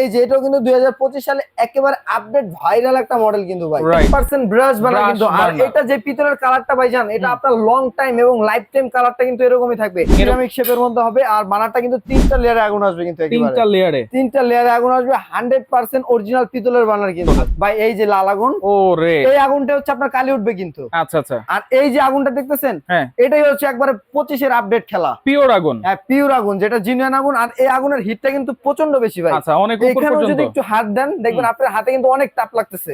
এই যে এটাও কিন্তু দুই হাজার পঁচিশ সালে একেবারে আপডেট ভাইরাল একটা মডেল কিন্তু ভাই। পার্সেন্ট ব্রাশ বানা কিন্তু। আর এটা যে পিতলের কালারটা ভাই জান এটা আপনার লং টাইম এবং লাইফ টাইম কালারটা কিন্তু এরকমই থাকবে। সিরামিক শেপের মধ্যে হবে আর বানারটা কিন্তু তিনটা লেয়ারে আগুন আসবে কিন্তু তিনটা লেয়ারে তিনটা লেয়ারে আগুন আসবে হান্ড্রেড পার্সেন্ট অরিজিনাল পিতলের বানার কিন্তু। ভাই এই যে লাল আগুন ও রে। এই আগুনটা হচ্ছে আপনার কালি উঠবে কিন্তু। আচ্ছা আচ্ছা। আর এই যে আগুনটা দেখতেছেন হ্যাঁ। এটাই হচ্ছে একবারে পঁচিশের আপডেট খেলা। পিওর আগুন। হ্যাঁ পিওর আগুন যেটা জিনিয়ান আগুন। আর এই আগুনের হিটটা কিন্তু প্রচণ্ড বেশি ভাই। আচ্ছা অনেক এখানেও যদি একটু হাত দেন দেখবেন আপনার হাতে কিন্তু অনেক তাপ লাগতেছে।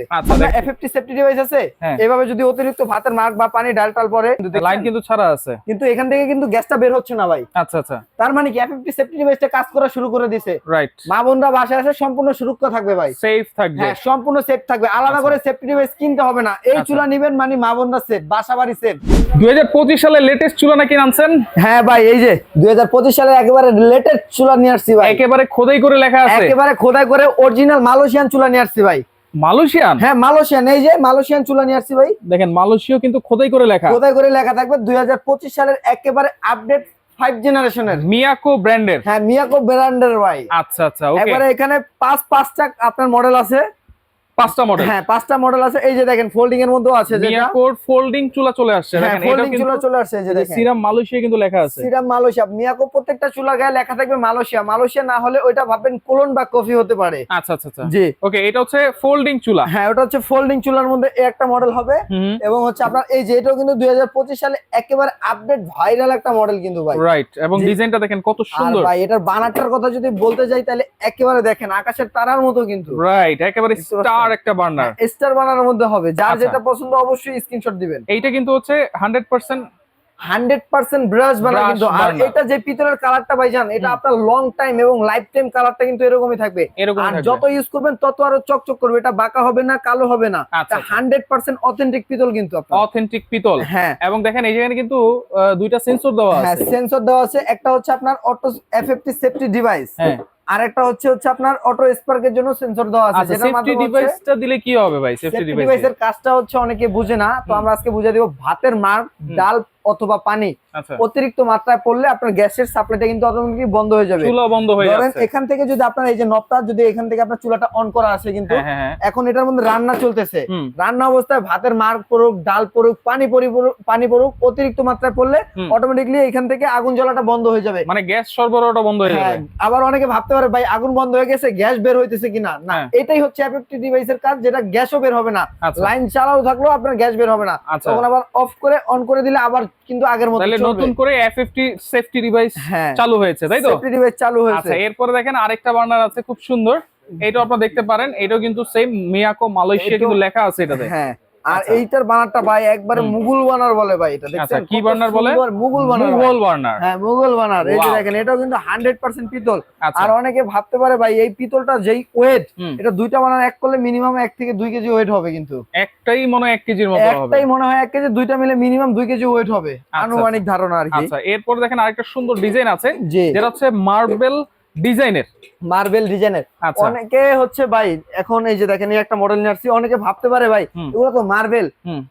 এফএফটি সেফটি ডিভাইস আছে হ্যাঁ। এভাবে যদি অতিরিক্ত ভাতের মার্ক বা পানি ডাল টাল পরে লাইন কিন্তু ছাড়া আছে। কিন্তু এখান থেকে কিন্তু গ্যাসটা বের হচ্ছে না ভাই। আচ্ছা আচ্ছা। তার মানে কি এফএফটি সেফটি ডিভাইসটা কাজ করা শুরু করে দিছে। রাইট মা বোনরা বাসায় আসে সম্পূর্ণ সুরক্ষা থাকবে ভাই। সেফ থাকবে। হ্যাঁ সম্পূর্ণ সেফ থাকবে। আলাদা আচ্ছা। করে সেফটি ডিভাইস কিনতে হবে না। এই আচ্ছা। চুলা নিবেন মানে মা বোনরা সেফ বাসা বাড়ি সেফ দুই সালে লেটেস্ট চুলা নাকি আনছেন? হ্যাঁ ভাই এই যে দুই সালে একেবারে রিলেটেড চুলা নিয়ে আসছি ভাই। একেবারে খোদাই করে লেখা আছে। একেবারে খোদাই করে অরিজিনাল মালয়েশিয়ান চুলা নিয়ে আসছি ভাই। মালয়েশিয়ান? হ্যাঁ মালয়েশিয়ান এই যে মালয়েশিয়ান চুলা নিয়ে আসছি ভাই। দেখেন মালয়েশিয়াও কিন্তু খোদাই করে লেখা। খোদাই করে লেখা থাকবে দুই হাজার পঁচিশ সালের একেবারে আপডেট ফাইভ জেনারেশনের মিয়াকো ব্র্যান্ডের। হ্যাঁ মিয়াকো ব্র্যান্ডের ভাই। আচ্ছা আচ্ছা ওকে একবারে এখানে পাঁচ পাঁচটা আপনার মডেল আছে। পাঁচটা মডেল হ্যাঁ পাঁচটা মডেল আছে। এই যে দেখেন ফোল্ডিং এর মধ্যেও আছে যেটা। ফোল্ডিং চুলা চলে আসছে। হ্যাঁ দেখেন ফোল্ডিং চুলা চলে আসছে এই যে দেখেন। সিরাম মালয়েশিয়া কিন্তু লেখা আছে। সিরাম মালয়েশিয়া মিয়াকো প্রত্যেকটা চুলার গায়ে লেখা থাকবে মালয়েশিয়া মালয়েশিয়া না হলে ওইটা ভাববেন কোলন বা কফি হতে পারে। আচ্ছা আচ্ছা আচ্ছা। জি। ওকে এটা হচ্ছে ফোল্ডিং চুলা। হ্যাঁ ওটা হচ্ছে ফোল্ডিং চুলার মধ্যে একটা মডেল হবে। এবং হচ্ছে আপনার এই যে এটাও কিন্তু দুই হাজার পঁচিশ সালে একেবারে আপডেট ভাইরাল একটা মডেল কিন্তু ভাই। রাইট এবং। ডিজাইনটা দেখেন কত সুন্দর। ভাই এটার বানাটার কথা যদি বলতে যাই তাহলে একেবারে দেখেন আকাশের তারার মতো কিন্তু। রাইট একেবারে স্টার একটা বার্নার। স্টার বানানোর মধ্যে হবে। যার আচ্ছা। যেটা পছন্দ অবশ্যই স্ক্রিনশট দিবেন। এইটা কিন্তু হচ্ছে hundred percent hundred percent brush বানা কিন্তু আর এটা যে পিতলের কালারটা ভাই জান এটা আপনার লং টাইম এবং লাইফ টাইম কালারটা কিন্তু এরকমই থাকবে। আর যত ইউজ করবেন তত আরও চকচক করবে। এটা বাঁকা হবে না কালো হবে না। হান্ড্রেড পার্সেন্ট অথেন্টিক পিতল কিন্তু আপনার। অথেন্টিক পিতল। হ্যাঁ। এবং দেখেন এই জায়গায় কিন্তু দুইটা সেন্সর দেওয়া হ্যাঁ আছে। সেন্সর দেওয়া আছে। একটা হচ্ছে আপনার অটো এফএফটি সেফটি ডিভাইস হ্যাঁ। আর একটা হচ্ছে হচ্ছে আপনার অটো স্পার্কের জন্য সেন্সর দেওয়া আছে যেটার সেফটি ডিভাইসটা দিলে কি হবে ভাই? সেফটি সেফটি ডিভাইস ডিভাইসের কাজটা হচ্ছে অনেকে বুঝে না তো আমরা আজকে বুঝে দিব ভাতের মার্ক ডাল অথবা পানি আচ্ছা। অতিরিক্ত মাত্রায় পড়লে আপনার গ্যাসের সাপ্লাইটা কিন্তু অটোমেটিক বন্ধ হয়ে যাবে। চুলা বন্ধ হয়ে যাচ্ছে। এখান থেকে যদি আপনার এই যে নবটা যদি এখান থেকে আপনার চুলাটা অন করা আছে কিন্তু হ্যাঁ হ্যাঁ হ্যাঁ। এখন এটার মধ্যে রান্না চলতেছে। রান্না অবস্থায় ভাতের মার্ক পড়ুক ডাল পড়ুক পানি পানি পড়ুক অতিরিক্ত মাত্রায় পড়লে। অটোমেটিকলি এখান থেকে আগুন জ্বলাটা বন্ধ হয়ে যাবে। মানে গ্যাস সরবরাহটা বন্ধ হয়ে হ্যাঁ, যাবে আবার অনেকে ভাবতে পারে ভাই আগুন বন্ধ হয়ে গেছে গ্যাস বের হইতেছে কিনা? না হ্যাঁ। এটাই হচ্ছে এফএফটি ডিভাইসের কাজ যেটা গ্যাসও বের হবে না। আচ্ছা। লাইন চালাও থাকলেও আপনার গ্যাস বের হবে না। আচ্ছা। তখন আবার অফ করে অন করে দিলে আবার কিন্তু আগের মতো তাহলে নতুন করে এফএফটি সেফটি ডিভাইস চালু হয়েছে তাই তো? সেফটি ডিভাইস চালু হয়েছে। আচ্ছা এরপরে দেখেন আরেকটা বার্নার আছে খুব সুন্দর। এটাও আপনারা দেখতে পারেন এটাও কিন্তু সেম মিয়াকো মালয়েশিয়া কিন্তু লেখা আছে এটাতে। হ্যাঁ। আর আচ্ছা। এইটার বানারটা ভাই একবারে। মুঘল বানার বলে ভাই এটা আচ্ছা, দেখছেন? কি বানার বলে? মুঘল বানার। মুঘল বার্নার হ্যাঁ মুঘল বানার। এই যে দেখেন এটাও কিন্তু হান্ড্রেড পার্সেন্ট পিতল। আচ্ছা। আর অনেকে ভাবতে পারে ভাই এই পিতলটা যেই ওয়েট এটা দুইটা বানার এক করলে মিনিমাম এক থেকে দুই কেজি ওয়েট হবে কিন্তু। একটাই মনে হয় এক কেজির মতো হবে। একটাই মনে হয় এক কেজি দুইটা মিলে মিনিমাম দুই কেজি ওয়েট হবে। আনুমানিক ধারণা আর কি। আচ্ছা এরপর দেখেন আরেকটা সুন্দর ডিজাইন আছে যেটা হচ্ছে মার্বেল ডিজাইনের? মার্বেল ডিজাইনের আচ্ছা। অনেকে হচ্ছে ভাই এখন এই যে দেখেন এই একটা মডেল নিয়ে আসছি অনেকে ভাবতে পারে ভাই এগুলো তো মার্বেল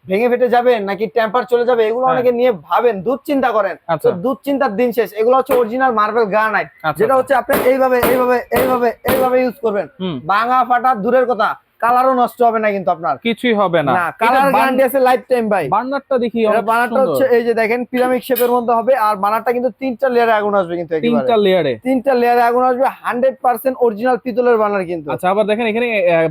ভেঙে ফেটে যাবে নাকি টেম্পার চলে যাবে এগুলো হ্যাঁ। অনেকে নিয়ে ভাবেন দুধ চিন্তা করেন আচ্ছা। দুধ চিন্তার দিন শেষ। এগুলো হচ্ছে অরিজিনাল মার্বেল গ্রানাইট আচ্ছা যেটা হচ্ছে আপনি এইভাবে এইভাবে এইভাবে এইভাবে ইউজ করবেন। ভাঙা ফাটা দূরের কথা। কালারও নষ্ট হবে না কিন্তু আপনার। কিছুই হবে না। না কালার গ্যারান্টি আছে লাইফ টাইম ভাই। বার্নারটা দেখি বানারটা হচ্ছে এই যে দেখেন পিরামিড শেপের মধ্যে হবে আর বানারটা কিন্তু তিনটা লেয়ারে আগুন আসবে কিন্তু একেবারে। তিনটা লেয়ারে তিনটা লেয়ারে আগুন আসবে হান্ড্রেড পার্সেন্ট অরিজিনাল পিতলের বানার কিন্তু। আচ্ছা আবার দেখেন এখানে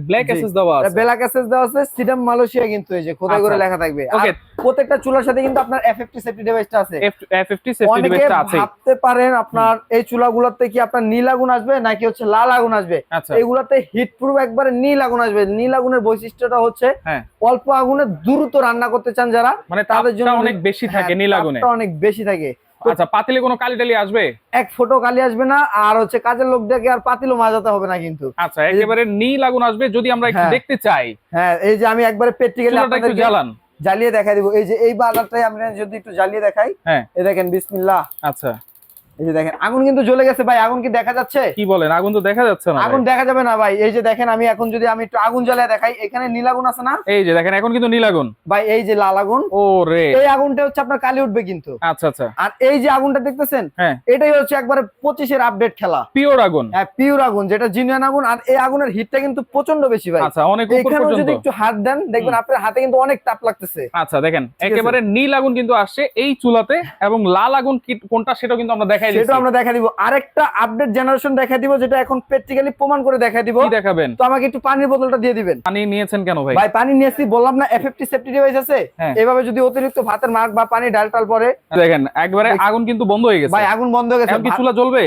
ব্ল্যাক এসএস দেওয়া আছে। ব্ল্যাক এসএস দেওয়া আছে সিডাম মালয়েশিয়া কিন্তু এই যে খোদাই করে আচ্ছা। লেখা থাকবে। ওকে প্রত্যেকটা চুলার সাথে কিন্তু আপনার এফএফটি সেফটি ডিভাইসটা আছে। F50 সেফটি ডিভাইসটা আছে ভাবতে পারেন আপনার এই চুলাগুলোতে কি আপনার নীল আগুন আসবে নাকি হচ্ছে লাল আগুন আসবে? আচ্ছা। এগুলাতে হিট প্রুফ একবারে নীল আগুন আসবে। নীল আগুনের বৈশিষ্ট্যটা হচ্ছে হ্যাঁ। অল্প আগুনে দ্রুত রান্না করতে চান যারা মানে তাদের জন্য অনেক বেশি থাকে হ্যাঁ, নীল আগুনে। অনেক বেশি থাকে। আচ্ছা পাতিলে কোনো কালি টালি আসবে? এক ফোটো কালি আসবে না আর হচ্ছে কাজের লোক দেখে আর পাতিলও মাজাতে হবে না কিন্তু। আচ্ছা একেবারে নীল আগুন আসবে যদি আমরা একটু হ্যাঁ। দেখতে চাই। হ্যাঁ এই যে আমি একবারে প্র্যাকটিক্যালি একটু জ্বালান। জ্বালিয়ে দেখাই দিব। এই যে এই বার্নারটাই আমরা যদি একটু জ্বালিয়ে দেখাই হ্যাঁ। এ দেখেন বিসমিল্লাহ। আচ্ছা। এই যে দেখেন আগুন কিন্তু জ্বলে গেছে ভাই আগুন কি দেখা যাচ্ছে? কি বলেন আগুন তো দেখা যাচ্ছে না আগুন দেখা যাবে না ভাই এই যে দেখেন আমি এখন যদি আমি একটু আগুন জ্বালিয়ে দেখাই এখানে নীল আগুন আছে না? এই যে দেখেন এখন কিন্তু নীল আগুন। ভাই এই যে লাল আগুন ও রে। এই আগুনটা হচ্ছে আপনার কালি উঠবে কিন্তু। আচ্ছা আচ্ছা। আর এই যে আগুনটা দেখতেছেন হ্যাঁ। এটাই হচ্ছে একবারে আপডেট খেলা। পিওর আগুন। হ্যাঁ পিওর আগুন যেটা জিনিয়ান আগুন আর এই আগুনের হিটটা কিন্তু প্রচণ্ড বেশি ভাই। আচ্ছা অনেক উপর পর্যন্ত। যদি একটু হাত দেন দেখবেন আপনার হাতে কিন্তু অনেক তাপ লাগতেছে। আচ্ছা দেখেন একেবারে নীল আগুন কিন্তু আসছে এই চুলাতে এবং লাল আগুন কোনটা সেটাও কিন্তু আমরা দেখাই সেটা আমরা দেখা দিব। আরেকটা আপডেট জেনারেশন দেখা দিব যেটা এখন প্র্যাকটিক্যালি প্রমাণ করে দেখা দিব। কি দেখাবেন? তো আমাকে একটু পানির বোতলটা দিয়ে দিবেন। পানি নিয়েছেন কেন ভাই? ভাই পানি নিয়েছি বললাম না এফএফটি সেফটি ডিভাইস আছে। হ্যাঁ। এভাবে যদি অতিরিক্ত ভাতের মার্ক বা পানি ডাল টাল পরে দেখেন একবারে আগুন কিন্তু বন্ধ হয়ে গেছে। ভাই আগুন বন্ধ হয়ে গেছে। কি চুলা জ্বলবে?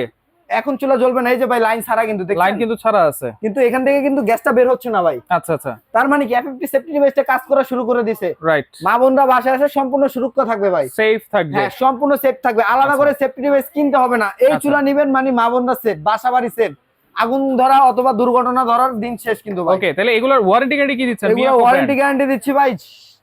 এখন চুলা জ্বলবে না এই যে ভাই লাইন ছাড়া কিন্তু? লাইন কিন্তু ছাড়া আছে। কিন্তু এখান থেকে কিন্তু গ্যাসটা বের হচ্ছে না ভাই। আচ্ছা আচ্ছা। তার মানে কি এফএফটি সেফটি ডিভাইসটা কাজ করা শুরু করে দিছে। রাইট মা বোনরা বাসায় আসে সম্পূর্ণ সুরক্ষা থাকবে ভাই। সেফ থাকবে। হ্যাঁ সম্পূর্ণ সেফ থাকবে। আলাদা আচ্ছা। করে সেফটি ডিভাইস কিনতে হবে না। এই আচ্ছা। চুলা নিবেন মানে মা বোনরা সেফ বাসা বাড়ি সেফ আগুন ধরা অথবা দুর্ঘটনা ধরার দিন শেষ কিন্তু ভাই। ওকে তাহলে এগুলোর ওয়ারেন্টি গ্যারান্টি কি দিচ্ছেন? ওয়ারেন্টি? গ্যারান্টি দিচ্ছি ভাই।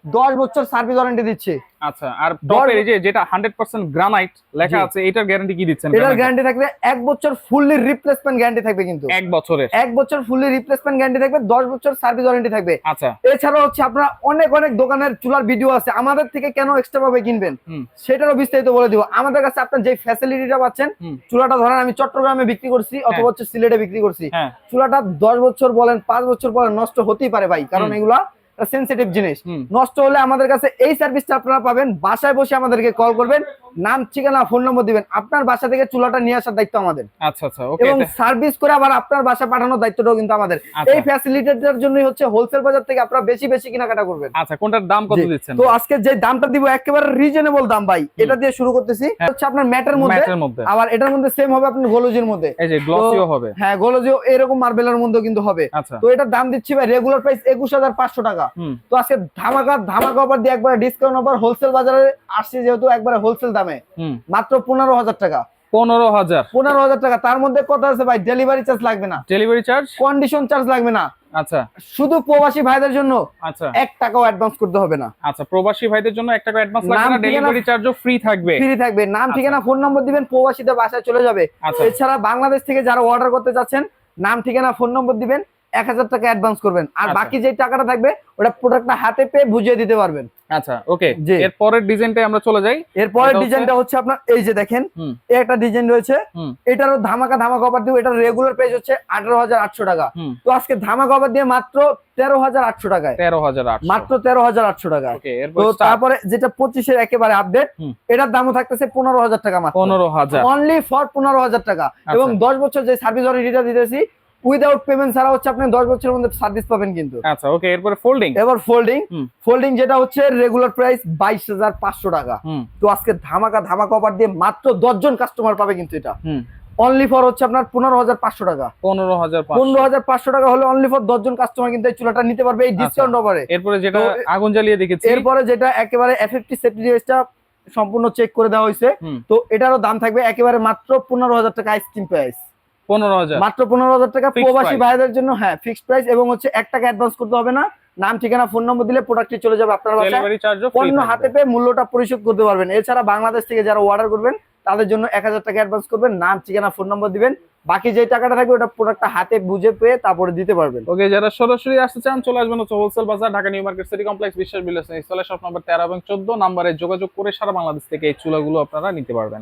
দশ বছর সার্ভিস ওয়ারেন্টি দিচ্ছি। আচ্ছা আর টপের এই যে যেটা 100% গ্রানাইট লেখা আছে এটার গ্যারান্টি কি দিচ্ছেন এটার গ্যারান্টি থাকবে এক বছর ফুললি রিপ্লেসমেন্ট গ্যারান্টি থাকবে কিন্তু। এক বছরের। এক বছর ফুললি রিপ্লেসমেন্ট গ্যারান্টি থাকবে দশ বছর সার্ভিস ওয়ারেন্টি থাকবে। আচ্ছা। এছাড়া হচ্ছে আপনারা অনেক অনেক দোকানের চুলার ভিডিও আছে আমাদের থেকে কেন এক্সট্রা ভাবে কিনবেন? সেটারও বিস্তারিত বলে দিব। আমাদের কাছে আপনার যে ফ্যাসিলিটিটা পাচ্ছেন চুলাটা ধরেন আমি চট্টগ্রামে বিক্রি করছি অথবা হচ্ছে সিলেটে বিক্রি করছি। হ্যাঁ। চুলাটা দশ বছর বলেন পাঁচ বছর বলেন নষ্ট হতেই পারে ভাই কারণ এগুলা সেন্সিটিভ জিনিস। নষ্ট হলে আমাদের কাছে এই সার্ভিসটা আপনারা পাবেন। বাসায় বসে আমাদেরকে কল করবেন। নাম ঠিকানা ফোন নম্বর দিবেন। আপনার বাসা থেকে চুলাটা নিয়ে আসার দায়িত্ব আমাদের। আচ্ছা আচ্ছা ওকে এবং সার্ভিস করে আবার আপনার বাসা পাঠানোর দায়িত্বটাও কিন্তু আমাদের। আচ্ছা। এই ফ্যাসিলিটিটার জন্যই হচ্ছে হোলসেল বাজার থেকে আপনারা বেশি বেশি কেনাকাটা করবেন। আচ্ছা কোনটার দাম কত দিচ্ছেন? তো আজকে যে দামটা দিব একেবারে রিজনেবল দাম ভাই। এটা দিয়ে শুরু করতেছি। হ্যাঁ। হচ্ছে আপনার ম্যাটের মধ্যে। আবার এটার মধ্যে সেম হবে আপনার গোলজির মধ্যে। এই যে গ্লসিও হবে। হ্যাঁ গোলজিও এরকম মার্বেলের মধ্যে কিন্তু হবে। আচ্ছা। তো এটার দাম দিচ্ছি ভাই রেগুলার প্রাইস একুশ হাজার পাঁচশো টাকা। তো আজকে ধামাকা ধামাকা অফার দিয়ে একবারে ডিসকাউন্ট অফার হোলসেল বাজারে আসছে যেহেতু একবার হোলসেল দামে। হুম। মাত্র পনেরো হাজার টাকা। পনেরো হাজার। পনেরো হাজার টাকা। তার মধ্যে কথা আছে ভাই ডেলিভারি চার্জ লাগবে না। ডেলিভারি চার্জ কন্ডিশন চার্জ লাগবে না। আচ্ছা। শুধু প্রবাসী ভাইদের জন্য আচ্ছা। এক টাকাও অ্যাডভান্স করতে হবে না। আচ্ছা প্রবাসী ভাইদের জন্য এক টাকা অ্যাডভান্স লাগবে না ডেলিভারি চার্জও ফ্রি থাকবে। ফ্রি থাকবে। নাম আচ্ছা। ঠিকানা ফোন নম্বর দিবেন প্রবাসীদের বাসায় চলে যাবে। এছাড়া বাংলাদেশ থেকে যারা অর্ডার করতে চাচ্ছেন নাম ঠিকানা ফোন নম্বর দিবেন। এক হাজার টাকা অ্যাডভান্স করবেন। আর আচ্ছা। বাকি যে টাকাটা থাকবে ওটা প্রোডাক্টটা হাতে পেয়ে বুঝিয়ে দিতে পারবেন। আচ্ছা ওকে জি। এর পরের ডিজাইনটাই আমরা চলে যাই। এরপরের ডিজাইনটা হচ্ছে আপনার এই যে দেখেন এই একটা ডিজাইন রয়েছে। এটারও ধামাকা ধামাকা অফার দিব। এটার রেগুলার প্রাইস হচ্ছে আঠারো হাজার আটশো টাকা। তো আজকে ধামাকা অফার দিয়ে মাত্র তেরো হাজার আটশো টাকায়। তেরো হাজার মাত্র তেরো হাজার আটশো ওকে তো তারপরে তারপরে যেটা পঁচিশের একেবারে আপডেট এটার দামও থাকতেছে পনেরো হাজার টাকা মাত্র। পনেরো হাজার। অনলি ফর পনেরো হাজার টাকা। এবং দশ বছর যে সার্ভিস ওয়ারেন্টিটা দিতেছি উইদাউট পেমেন্ট ছাড়া হচ্ছে আপনি দশ বছরের মধ্যে সার্ভিস পাবেন কিন্তু। আচ্ছা ওকে এরপরে ফোল্ডিং এবার ফোল্ডিং ফোল্ডিং যেটা হচ্ছে রেগুলার প্রাইস বাইশ হাজার পাঁচশো টাকা। তো আজকে ধামাকা ধামাকা অফার দিয়ে মাত্র দশজন কাস্টমার পাবে কিন্তু এটা। অনলি ফর হচ্ছে আপনার পনেরো হাজার পাঁচশো টাকা। পনেরো হাজার পনেরো হাজার পাঁচশো টাকা হলে অনলি ফর দশজন কাস্টমার কিন্তু এই চুলাটা নিতে পারবে এই ডিসকাউন্ট অফারে এরপরে যেটা আগুন জ্বালিয়ে দেখেছি। এরপরে যেটা একেবারে এফএফটি সেফটি ডিভাইসটা সম্পূর্ণ চেক করে দেওয়া হয়েছে। তো এটারও দাম থাকবে একেবারে মাত্র পনেরো হাজার টাকা আইসক্রিম প্রাইস পনেরো হাজার। মাত্র পনেরো হাজার টাকা প্রবাসী ভাইদের জন্য হ্যাঁ ফিক্সড প্রাইস এবং হচ্ছে এক টাকা অ্যাডভান্স করতে হবে না। নাম ঠিকানা ফোন নম্বর দিলে প্রোডাক্টটি চলে যাবে আপনার বাসায়। ডেলিভারি চার্জও ফ্রি পণ্য হাতে পেয়ে মূল্যটা পরিশোধ করতে পারবেন। এছাড়া বাংলাদেশ থেকে যারা অর্ডার করবেন তাদের জন্য এক হাজার টাকা অ্যাডভান্স করবেন। নাম ঠিকানা ফোন নম্বর দিবেন। বাকি যে টাকাটা থাকবে ওটা প্রোডাক্টটা হাতে বুঝে পেয়ে তারপরে দিতে পারবেন। ওকে যারা সরাসরি আসতে চান চলে আসবেন হচ্ছে হোলসেল বাজার Dhaka new market city complex Biswas shop number তেরো এবং চোদ্দ। নাম্বারে যোগাযোগ করে সারা বাংলাদেশ থেকে এই চুলাগুলো আপনারা নিতে পারবেন।